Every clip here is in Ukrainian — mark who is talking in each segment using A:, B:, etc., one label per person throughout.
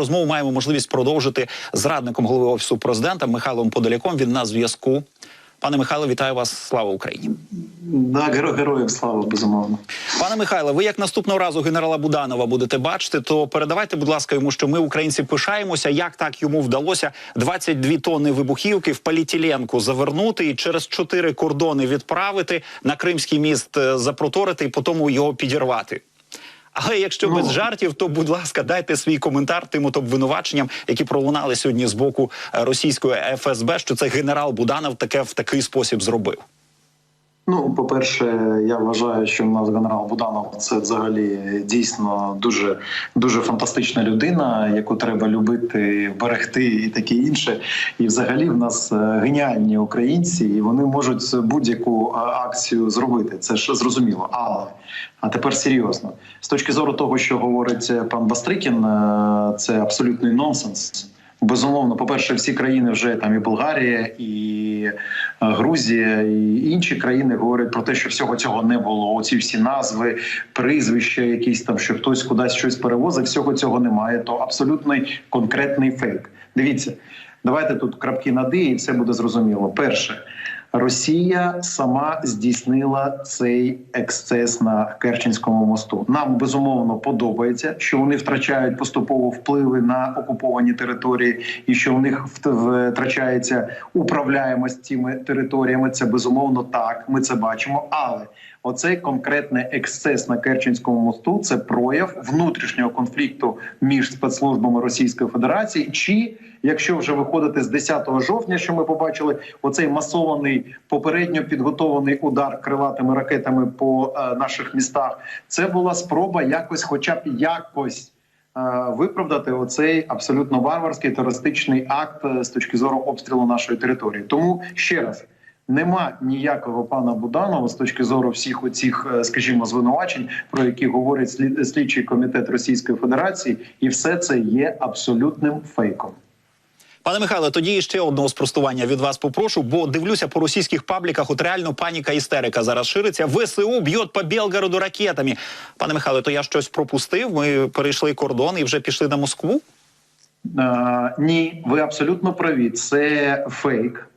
A: Розмову маємо можливість продовжити з радником голови офісу президента Михайлом Подоляком. Він на зв'язку. Пане Михайло, вітаю вас. Слава Україні.
B: Да, геро героям слава безумовно.
A: Пане Михайло, ви як наступного разу генерала Буданова будете бачити, то передавайте, будь ласка, йому, що ми, українці, пишаємося, як так йому вдалося 22 тонни вибухівки в поліетиленку завернути і через чотири кордони відправити на Кримський міст е, запроторити і потім його підірвати. Але якщо без
B: Ну.
A: жартів, то будь ласка, дайте свій коментар тим от обвинуваченням, які пролунали сьогодні з боку е, російської ФСБ, що це генерал Буданов таке в такий спосіб зробив.
B: Ну, по-перше, я вважаю, що у нас генерал Буданов це взагалі дійсно дуже дуже фантастична людина, яку треба любити, берегти і таке інше. І взагалі в нас е, геніальні українці, і вони можуть будь-яку е, акцію зробити. Це ж зрозуміло. Але а тепер серйозно з точки зору того, що говорить пан Бастрикін, е, це абсолютний нонсенс. Безумовно, по перше, всі країни вже там і Болгарія, і е, Грузія, і інші країни говорять про те, що всього цього не було. Оці всі назви, прізвища, якісь там, що хтось кудись щось перевозив. Всього цього немає. То абсолютний конкретний фейк. Дивіться, давайте тут крапки над «і», і все буде зрозуміло. Перше. Росія сама здійснила цей ексцес на Керченському мосту. Нам безумовно подобається, що вони втрачають поступово впливи на окуповані території, і що в них вт- втрачається управляємость цими територіями. Це безумовно так. Ми це бачимо. Але оцей конкретний ексцес на Керченському мосту це прояв внутрішнього конфлікту між спецслужбами Російської Федерації чи Якщо вже виходити з 10 жовтня, що ми побачили, оцей масований попередньо підготований удар крилатими ракетами по е, наших містах, це була спроба якось, хоча б якось. е, Виправдати оцей абсолютно варварський терористичний акт е, з точки зору обстрілу нашої території. Тому ще раз нема ніякого пана Буданова з точки зору всіх оцих, е, скажімо, звинувачень, про які говорить слід- слідчий комітет Російської Федерації, і все це є абсолютним фейком.
A: Пане Михайло, тоді ще одного спростування від вас попрошу, бо дивлюся по російських пабліках. От реально паніка істерика зараз шириться. ВСУ б'ють по Белгороду ракетами. Пане Михайло, то я щось пропустив. Ми перейшли кордон і вже пішли на Москву.
B: Е, ні, ви абсолютно праві. Це фейк.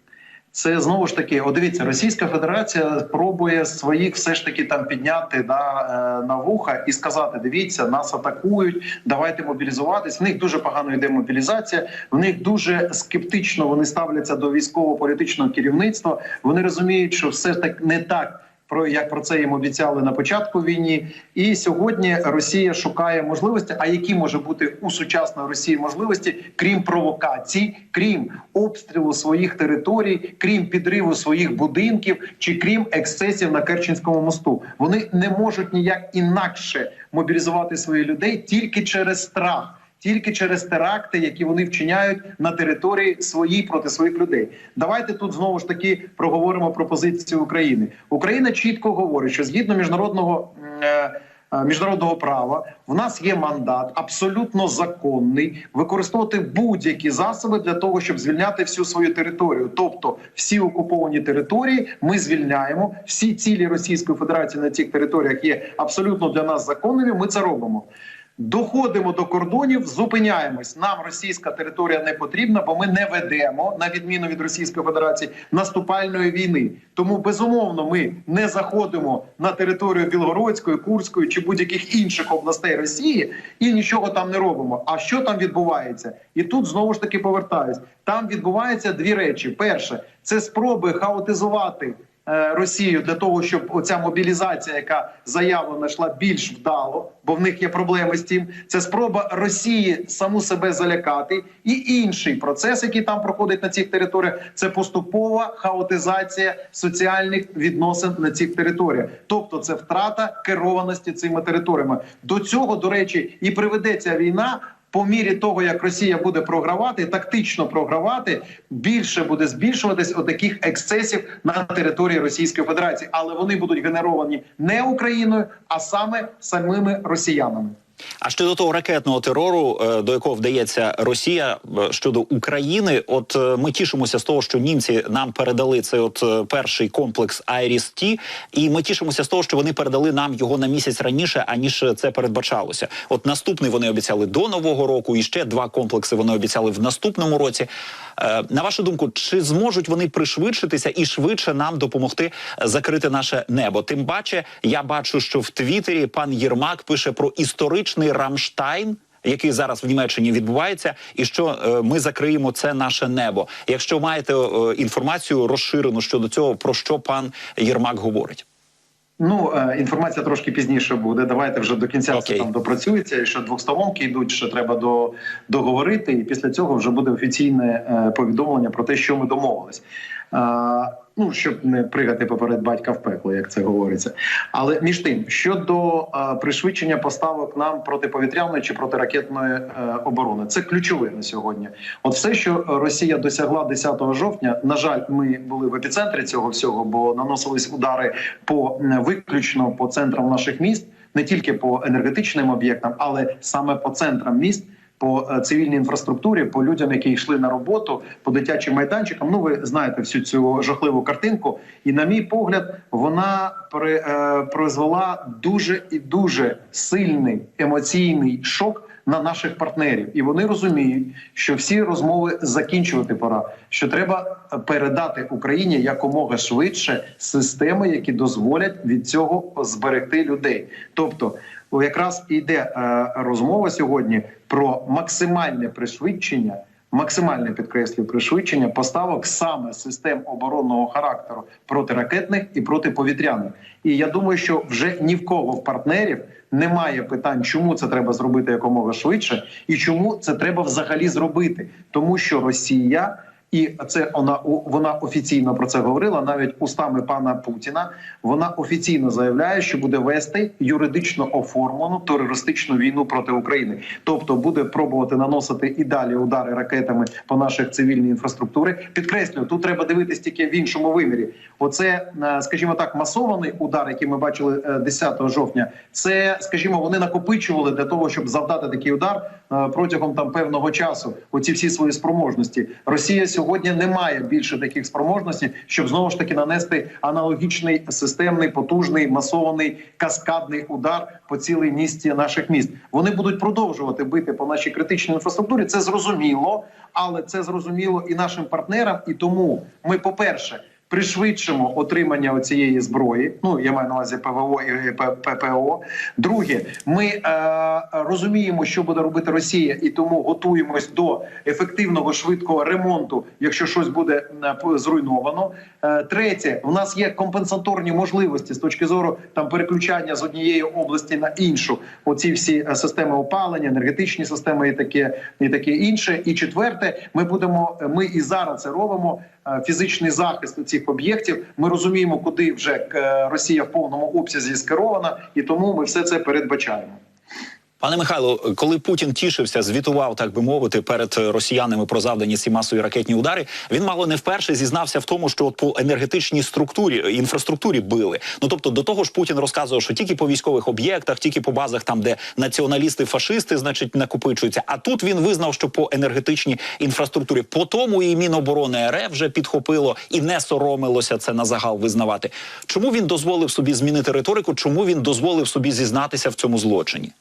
B: Це знову ж таки, о, дивіться, Російська Федерація пробує своїх все ж таки там підняти да, е, на вуха і сказати: дивіться, нас атакують, давайте мобілізуватись. В них дуже погано йде мобілізація. В них дуже скептично вони ставляться до військово-політичного керівництва. Вони розуміють, що все так не так. Про як про це їм обіцяли на початку війни, і сьогодні Росія шукає можливості. А які може бути у сучасної Росії можливості, крім провокацій, крім обстрілу своїх територій, крім підриву своїх будинків чи крім ексцесів на Керченському мосту? Вони не можуть ніяк інакше мобілізувати своїх людей тільки через страх. Тільки через теракти, які вони вчиняють на території своїй проти своїх людей. Давайте тут знову ж таки проговоримо про позицію України. Україна чітко говорить, що згідно міжнародного е, е, міжнародного права в нас є мандат абсолютно законний використовувати будь-які засоби для того, щоб звільняти всю свою територію. Тобто, всі окуповані території ми звільняємо. Всі цілі Російської Федерації на цих територіях є абсолютно для нас законними. Ми це робимо. Доходимо до кордонів, зупиняємось. Нам російська територія не потрібна, бо ми не ведемо на відміну від Російської Федерації наступальної війни. Тому безумовно ми не заходимо на територію Білгородської, Курської чи будь-яких інших областей Росії і нічого там не робимо. А що там відбувається? І тут знову ж таки повертаюсь. Там відбуваються дві речі: перше це спроби хаотизувати. Е, Росію для того, щоб оця мобілізація, яка заявлена, йшла більш вдало, бо в них є проблеми з тим. Це спроба Росії саму себе залякати, і інший процес, який там проходить на цих територіях, це поступова хаотизація соціальних відносин на цих територіях. Тобто, це втрата керованості цими територіями. До цього, до речі, і приведе ця війна. По мірі того, як Росія буде програвати, тактично програвати, більше буде збільшуватись отаких ексцесів на території Російської Федерації, але вони будуть генеровані не Україною, а саме самими росіянами.
A: А щодо того ракетного терору, е, до якого вдається Росія е, щодо України, от е, ми тішимося з того, що німці нам передали цей от перший комплекс Айріс Ті, і ми тішимося з того, що вони передали нам його на місяць раніше, аніж це передбачалося. От наступний вони обіцяли до нового року, і ще два комплекси вони обіцяли в наступному році. На вашу думку, чи зможуть вони пришвидшитися і швидше нам допомогти закрити наше небо? Тим паче, я бачу, що в Твіттері пан Єрмак пише про історичний Рамштайн. Який зараз в Німеччині відбувається, і що е, ми закриємо це наше небо. Якщо маєте е, інформацію розширену щодо цього, про що пан Єрмак говорить?
B: Ну, е, інформація трошки пізніше буде. Давайте вже до кінця все
A: Окей.
B: там допрацюється. І що двохстоломки йдуть, що треба до, договорити, і після цього вже буде офіційне е, повідомлення про те, що ми домовились. Ну, щоб не пригати поперед батька в пекло, як це говориться. Але між тим, щодо е, пришвидшення поставок нам протиповітряної чи протиракетної е, оборони, це ключове на сьогодні. От все, що Росія досягла 10 жовтня, на жаль, ми були в епіцентрі цього всього, бо наносились удари по виключно по центрам наших міст, не тільки по енергетичним об'єктам, але саме по центрам міст. По е, цивільній інфраструктурі, по людям, які йшли на роботу, по дитячим майданчикам. Ну, ви знаєте всю цю жахливу картинку. І, на мій погляд, вона при, е, призвела дуже і дуже сильний емоційний шок на наших партнерів, і вони розуміють, що всі розмови закінчувати пора. Що треба передати Україні якомога швидше системи, які дозволять від цього зберегти людей. Тобто, якраз іде е, розмова сьогодні про максимальне пришвидшення. Максимальне підкреслюю пришвидшення поставок саме систем оборонного характеру протиракетних і протиповітряних. І я думаю, що вже ні в кого в партнерів немає питань, чому це треба зробити якомога швидше, і чому це треба взагалі зробити, тому що Росія. І це вона вона офіційно про це говорила навіть устами пана Путіна. Вона офіційно заявляє, що буде вести юридично оформлену терористичну війну проти України, тобто буде пробувати наносити і далі удари ракетами по наших цивільній інфраструктурі. Підкреслюю, тут треба дивитись тільки в іншому вимірі. Оце, е, скажімо так, масований удар, який ми бачили е, 10 жовтня. Це, скажімо, вони накопичували для того, щоб завдати такий удар е, протягом там певного часу. Оці всі свої спроможності. Росія сьогодні не має більше таких спроможностей, щоб знову ж таки нанести аналогічний системний, потужний, масований каскадний удар по цілій місті наших міст. Вони будуть продовжувати бити по нашій критичній інфраструктурі. Це зрозуміло, але це зрозуміло і нашим партнерам. І тому ми, по перше. Пришвидшимо отримання цієї зброї. Ну я маю на увазі ПВО і ППО. Друге, ми е, розуміємо, що буде робити Росія, і тому готуємось до ефективного швидкого ремонту, якщо щось буде е, зруйновано. Е, третє, в нас є компенсаторні можливості з точки зору там переключання з однієї області на іншу. Оці всі е, системи опалення, енергетичні системи і таке, і таке інше. І четверте, ми будемо. Ми і зараз це робимо. е, Фізичний захист цих об'єктів. Ми розуміємо, куди вже е, Росія в повному обсязі скерована, і тому ми все це передбачаємо.
A: Пане Михайло, коли Путін тішився, звітував, так би мовити, перед росіянами про завдані ці масові ракетні удари, він мало не вперше зізнався в тому, що от по енергетичній структурі інфраструктурі били. Ну тобто, до того ж, Путін розказував, що тільки по військових об'єктах, тільки по базах, там де націоналісти, фашисти, значить, накопичуються. А тут він визнав, що по енергетичній інфраструктурі по тому і Міноборони РФ вже підхопило і не соромилося це на загал визнавати. Чому він дозволив собі змінити риторику? Чому він дозволив собі зізнатися в цьому злочині?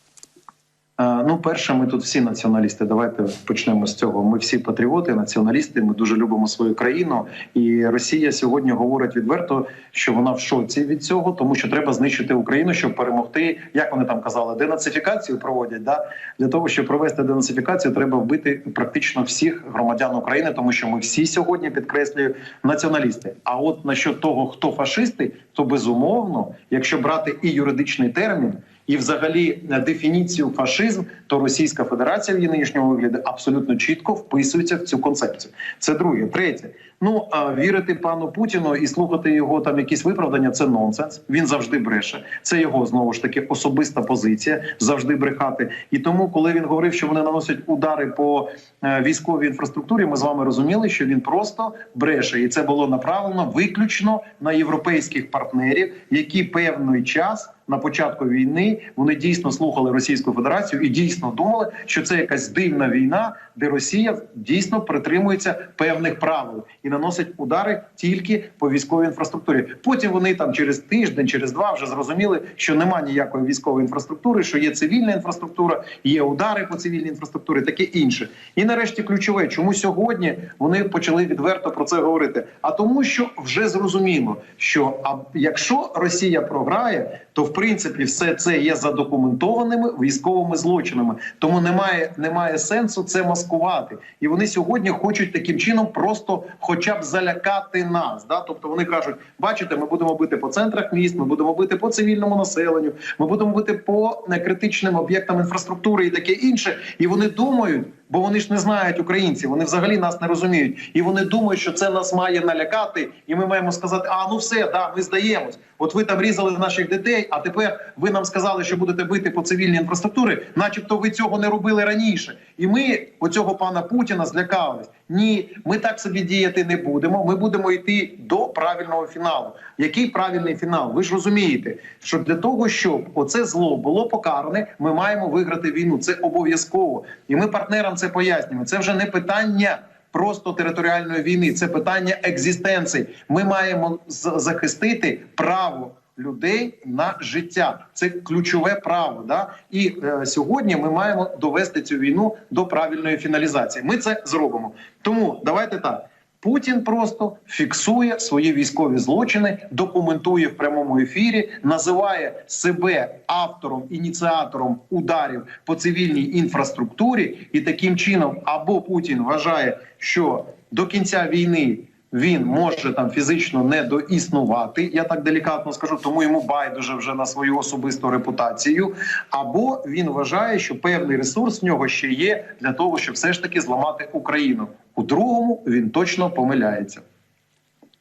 B: Е, Ну, перше, ми тут всі націоналісти. Давайте почнемо з цього. Ми всі патріоти, націоналісти. Ми дуже любимо свою країну. І Росія сьогодні говорить відверто, що вона в шоці від цього, тому що треба знищити Україну, щоб перемогти. Як вони там казали, денацифікацію проводять. Да для того, щоб провести денацифікацію, треба вбити практично всіх громадян України, тому що ми всі сьогодні підкреслюю націоналісти. А от насчет того, хто фашисти, то безумовно, якщо брати і юридичний термін. І, взагалі, е, дефініцію фашизм, то Російська Федерація в її нинішньому вигляді абсолютно чітко вписується в цю концепцію. Це друге, третє. Ну а вірити пану Путіну і слухати його там якісь виправдання це нонсенс. Він завжди бреше. Це його знову ж таки особиста позиція завжди брехати. І тому, коли він говорив, що вони наносять удари по е, військовій інфраструктурі, ми з вами розуміли, що він просто бреше, і це було направлено виключно на європейських партнерів, які певний час на початку війни вони дійсно слухали Російську Федерацію і дійсно думали, що це якась дивна війна, де Росія дійсно притримується певних правил і наносить удари тільки по військовій інфраструктурі. Потім вони там через тиждень, через два вже зрозуміли, що нема ніякої військової інфраструктури, що є цивільна інфраструктура, є удари по цивільній інфраструктурі, таке інше. І нарешті ключове, чому сьогодні вони почали відверто про це говорити? А тому, що вже зрозуміло, що а якщо Росія програє, то в принципі все це є задокументованими військовими злочинами. Тому немає, немає сенсу це маскувати. І вони сьогодні хочуть таким чином просто, хоча б залякати нас. Да? Тобто вони кажуть: бачите, ми будемо бити по центрах міст, ми будемо бити по цивільному населенню, ми будемо бити по е, критичним об'єктам інфраструктури і таке інше. І вони думають. Бо вони ж не знають українці, вони взагалі нас не розуміють, і вони думають, що це нас має налякати, і ми маємо сказати: а ну все, да, ми здаємось. От ви там різали наших дітей, а тепер ви нам сказали, що будете бити по цивільній інфраструктурі, начебто ви цього не робили раніше. І ми оцього пана Путіна злякались. Ні, ми так собі діяти не будемо. Ми будемо йти до правильного фіналу. Який правильний фінал? Ви ж розумієте, що для того, щоб оце зло було покаране, ми маємо виграти війну. Це обов'язково, і ми партнерам це пояснюємо. Це вже не питання. Просто територіальної війни це питання екзистенції. Ми маємо захистити право людей на життя. Це ключове право. Да? І е, сьогодні ми маємо довести цю війну до правильної фіналізації. Ми це зробимо. Тому давайте так. Путін просто фіксує свої військові злочини, документує в прямому ефірі, називає себе автором, ініціатором ударів по цивільній інфраструктурі, і таким чином або Путін вважає, що до кінця війни він може там фізично не доіснувати, я так делікатно скажу, тому йому байдуже вже на свою особисту репутацію. Або він вважає, що певний ресурс в нього ще є для того, щоб все ж таки зламати Україну. У другому він точно помиляється.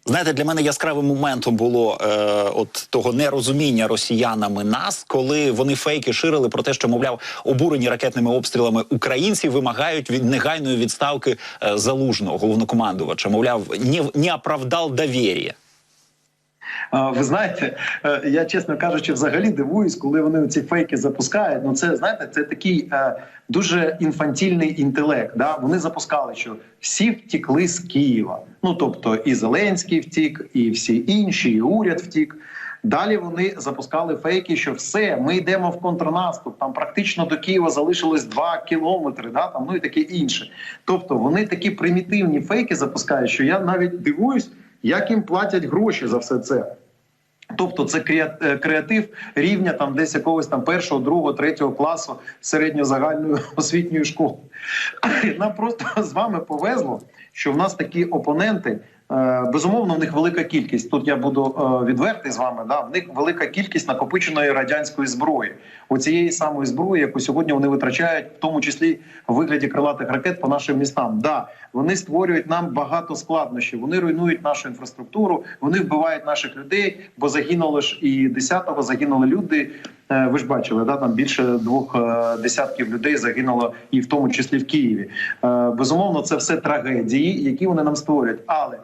A: Знаєте, для мене яскравим моментом було е, от того нерозуміння росіянами нас, коли вони фейки ширили про те, що мовляв обурені ракетними обстрілами українці вимагають від негайної відставки е, залужного головнокомандувача. Мовляв, не, не оправдал довір'я.
B: Ви знаєте, е, я чесно кажучи, взагалі дивуюсь, коли вони ці фейки запускають. Ну це знаєте, це такий е, дуже інфантільний інтелект. Да? Вони запускали, що всі втікли з Києва. Ну тобто, і Зеленський втік, і всі інші, і уряд втік. Далі вони запускали фейки, що все, ми йдемо в контрнаступ. Там практично до Києва залишилось 2 кілометри, да там ну і таке інше. Тобто вони такі примітивні фейки запускають, що я навіть дивуюсь, як їм платять гроші за все це. Тобто це е, креатив рівня там десь якогось там першого, другого, третього класу середньозагальної освітньої школи. Нам просто з вами повезло, що в нас такі опоненти. Е, Безумовно, в них велика кількість. Тут я буду е, відвертий з вами. Да, в них велика кількість накопиченої радянської зброї. Оцієї самої зброї, яку сьогодні вони витрачають, в тому числі в вигляді крилатих ракет по нашим містам. Да, вони створюють нам багато складнощів. Вони руйнують нашу інфраструктуру, вони вбивають наших людей, бо загинуло ж і 10-го загинули люди. Е, Ви ж бачили, да там більше двох десятків людей загинуло, і в тому числі в Києві. Безумовно, це все трагедії, які вони нам створюють. Але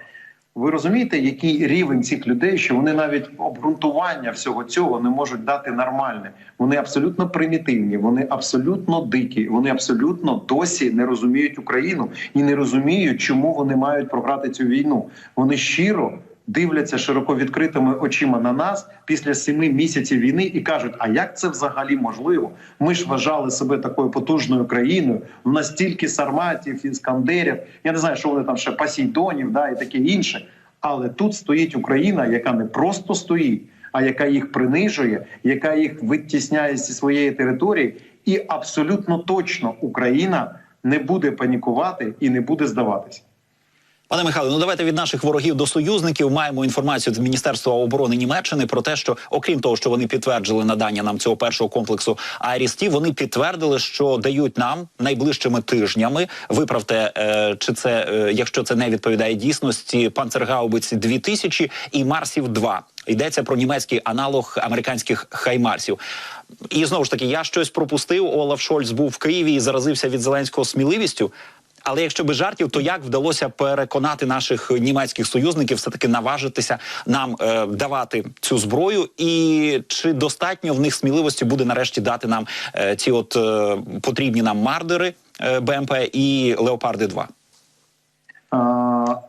B: ви розумієте, який рівень цих людей, що вони навіть обґрунтування всього цього не можуть дати нормальне. Вони абсолютно примітивні, вони абсолютно дикі, вони абсолютно досі не розуміють Україну і не розуміють, чому вони мають програти цю війну. Вони щиро дивляться широко відкритими очима на нас після семи місяців війни і кажуть: а як це взагалі можливо? Ми ж вважали себе такою потужною країною. В нас стільки сарматів, іскандерів. Я не знаю, що вони там ще пасійдонів, да і таке інше. Але тут стоїть Україна, яка не просто стоїть, а яка їх принижує, яка їх витісняє зі своєї території, і абсолютно точно Україна не буде панікувати і не буде здаватися.
A: Пане Михайло, ну давайте від наших ворогів до союзників маємо інформацію з Міністерства оборони Німеччини про те, що окрім того, що вони підтвердили надання нам цього першого комплексу Арісті, вони підтвердили, що дають нам найближчими тижнями. Виправте, е, чи це е, якщо це не відповідає дійсності, панцергаубиці 2000 і Марсів 2 Йдеться про німецький аналог американських хаймарсів. І знову ж таки, я щось пропустив. Олаф Шольц був в Києві і заразився від Зеленського сміливістю. Але якщо без жартів, то як вдалося переконати наших німецьких союзників все таки наважитися нам е, давати цю зброю, і чи достатньо в них сміливості буде нарешті дати нам е, ці от е, потрібні нам мардери е, БМП і Леопарди 2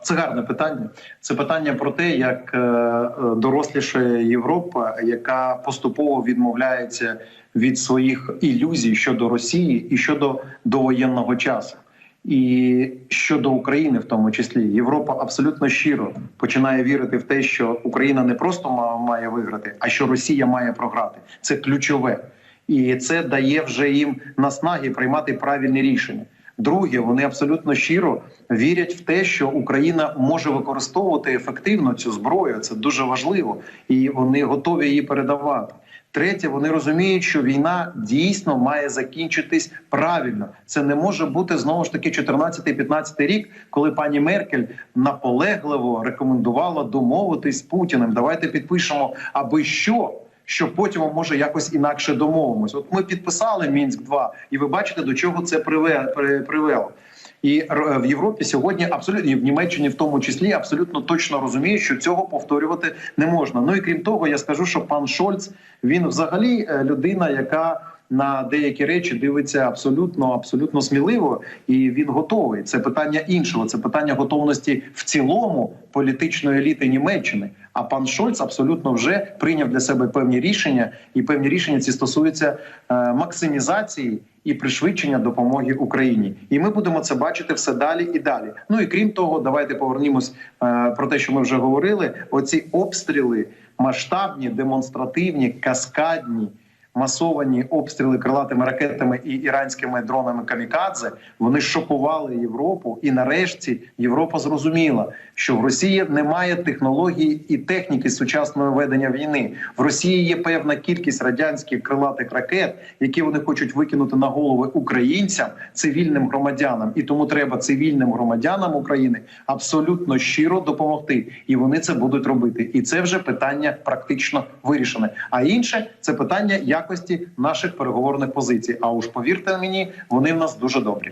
B: Це гарне питання. Це питання про те, як е, доросліша Європа, яка поступово відмовляється від своїх ілюзій щодо Росії і щодо довоєнного часу. І щодо України, в тому числі, Європа абсолютно щиро починає вірити в те, що Україна не просто має виграти, а що Росія має програти. Це ключове, і це дає вже їм наснаги приймати правильні рішення. Друге, вони абсолютно щиро вірять в те, що Україна може використовувати ефективно цю зброю. Це дуже важливо, і вони готові її передавати. Третє, вони розуміють, що війна дійсно має закінчитись правильно. Це не може бути знову ж таки 14-15 рік, коли пані Меркель наполегливо рекомендувала домовитись з Путіним. Давайте підпишемо, аби що. Що потім може якось інакше домовимось. От ми підписали мінськ 2 і ви бачите, до чого це приве- при- привело. І в Європі сьогодні абсолютно і в Німеччині, в тому числі, абсолютно точно розуміє, що цього повторювати не можна. Ну і крім того, я скажу, що пан Шольц він взагалі е, людина, яка на деякі речі дивиться абсолютно абсолютно сміливо, і він готовий. Це питання іншого. Це питання готовності в цілому політичної еліти Німеччини. А пан Шольц абсолютно вже прийняв для себе певні рішення, і певні рішення ці стосуються е, максимізації і пришвидшення допомоги Україні. І ми будемо це бачити все далі і далі. Ну і крім того, давайте повернімось е, про те, що ми вже говорили. Оці обстріли масштабні, демонстративні, каскадні. Масовані обстріли крилатими ракетами і іранськими дронами камікадзе вони шокували Європу, і нарешті Європа зрозуміла, що в Росії немає технології і техніки сучасного ведення війни. В Росії є певна кількість радянських крилатих ракет, які вони хочуть викинути на голови українцям, цивільним громадянам, і тому треба цивільним громадянам України абсолютно щиро допомогти, і вони це будуть робити. І це вже питання практично вирішене. А інше це питання якості наших переговорних позицій. А уж повірте мені, вони в нас дуже добрі.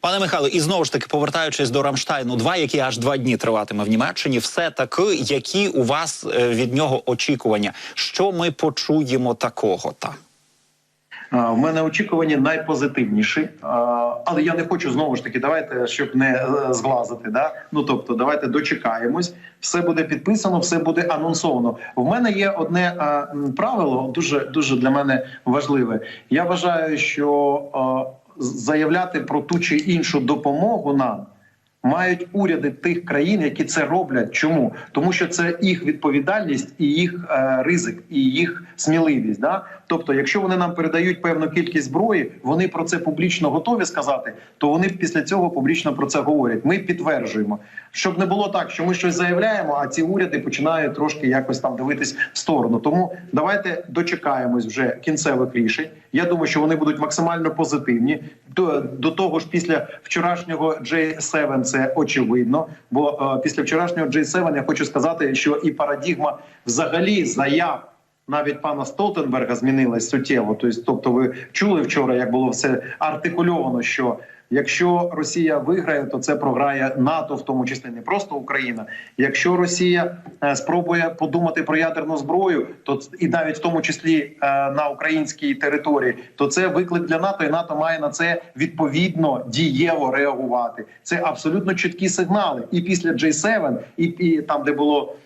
A: Пане Михайло, і знову ж таки повертаючись до Рамштайну 2 який аж два дні триватиме в Німеччині, все таки, які у вас е, від нього очікування? Що ми почуємо такого? Та
B: А, В мене очікування найпозитивніші, але я не хочу знову ж таки. Давайте щоб не е, зглазити. Да? Ну тобто, давайте дочекаємось. Все буде підписано, все буде анонсовано. В мене є одне правило, дуже дуже для мене важливе. Я вважаю, що заявляти про ту чи іншу допомогу нам. Мають уряди тих країн, які це роблять. Чому тому, що це їх відповідальність і їх е, ризик, і їх сміливість. Да? Тобто, якщо вони нам передають певну кількість зброї, вони про це публічно готові сказати, то вони після цього публічно про це говорять. Ми підтверджуємо, щоб не було так, що ми щось заявляємо, а ці уряди починають трошки якось там дивитись в сторону. Тому давайте дочекаємось вже кінцевих рішень. Я думаю, що вони будуть максимально позитивні. До, до того ж, після вчорашнього J7 це очевидно. Бо е, після вчорашнього J7 я хочу сказати, що і парадігма взагалі заяв. Навіть пана Столтенберга змінилась суттєво. Тобто, ви чули вчора, як було все артикульовано, що якщо Росія виграє, то це програє НАТО, в тому числі не просто Україна. Якщо Росія е, спробує подумати про ядерну зброю, то і навіть в тому числі е, на українській території, то це виклик для НАТО, і НАТО має на це відповідно дієво реагувати. Це абсолютно чіткі сигнали. І після J7, і, і там, де було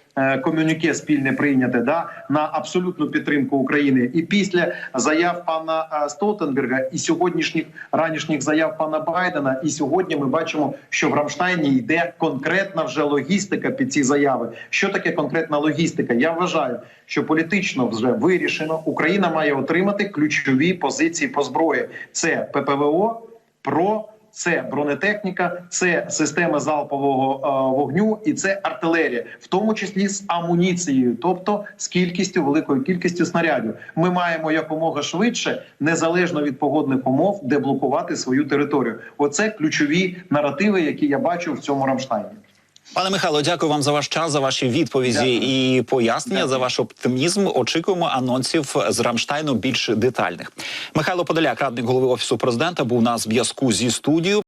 B: комюніке спільне прийняте, да на абсолютну підтримку України. І після заяв пана е, Столтенберга і сьогоднішніх ранішніх заяв пана Байдена, і сьогодні ми бачимо, що в Рамштайні йде конкретна вже логістика під ці заяви. Що таке конкретна логістика? Я вважаю, що політично вже вирішено. Україна має отримати ключові позиції по зброї: це ППВО, ПРО. Це бронетехніка, це система залпового е, вогню і це артилерія, в тому числі з амуніцією, тобто з кількістю великою кількістю снарядів. Ми маємо якомога швидше, незалежно від погодних умов, деблокувати свою територію. Оце ключові наративи, які я бачу в цьому Рамштайні.
A: Пане Михайло, дякую вам за ваш час, за ваші відповіді
B: Дякую.
A: і пояснення,
B: Дякую.
A: за ваш оптимізм. Очікуємо анонсів з Рамштайну більш детальних. Михайло Подоляк, радник голови офісу президента, був на зв'язку зі студією.